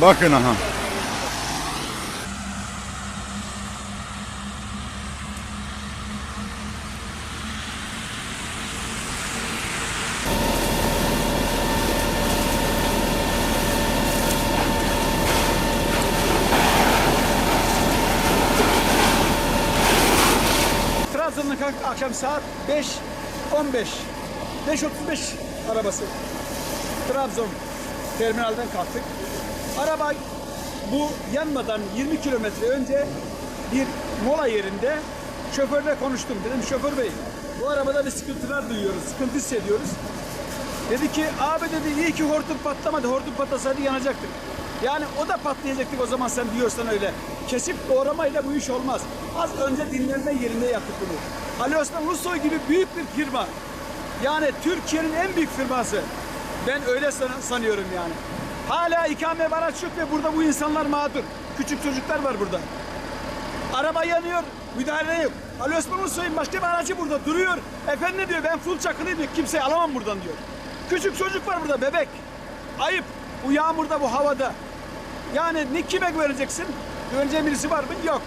Bakın aha. Trabzon'da kalk akşam saat 5 15 5.35 arabası. Trabzon terminalden kalktık. Araba bu yanmadan 20 kilometre önce bir mola yerinde şoförle konuştum. Dedim şoför bey bu arabada bir sıkıntılar duyuyoruz, sıkıntı hissediyoruz. Dedi ki abi dedi iyi ki hortum patlamadı. Hortum patlasaydı yanacaktık. Yani o da patlayacaktık o zaman sen diyorsan öyle. Kesip doğramayla bu iş olmaz. Az önce dinlenme yerinde yaptık bunu. Ali Osman Ulusoy gibi büyük bir firma. Yani Türkiye'nin en büyük firması. Ben öyle san- sanıyorum yani. Hala ikame var açık ve burada bu insanlar mağdur. Küçük çocuklar var burada. Araba yanıyor, müdahale yok. Ali Osman Ulusoy'un başka bir aracı burada duruyor. Efendi diyor ben full çakılıyım diyor. Kimseyi alamam buradan diyor. Küçük çocuk var burada bebek. Ayıp. Bu yağmurda bu havada. Yani ne kime güveneceksin? Güveneceğin birisi var mı? Yok.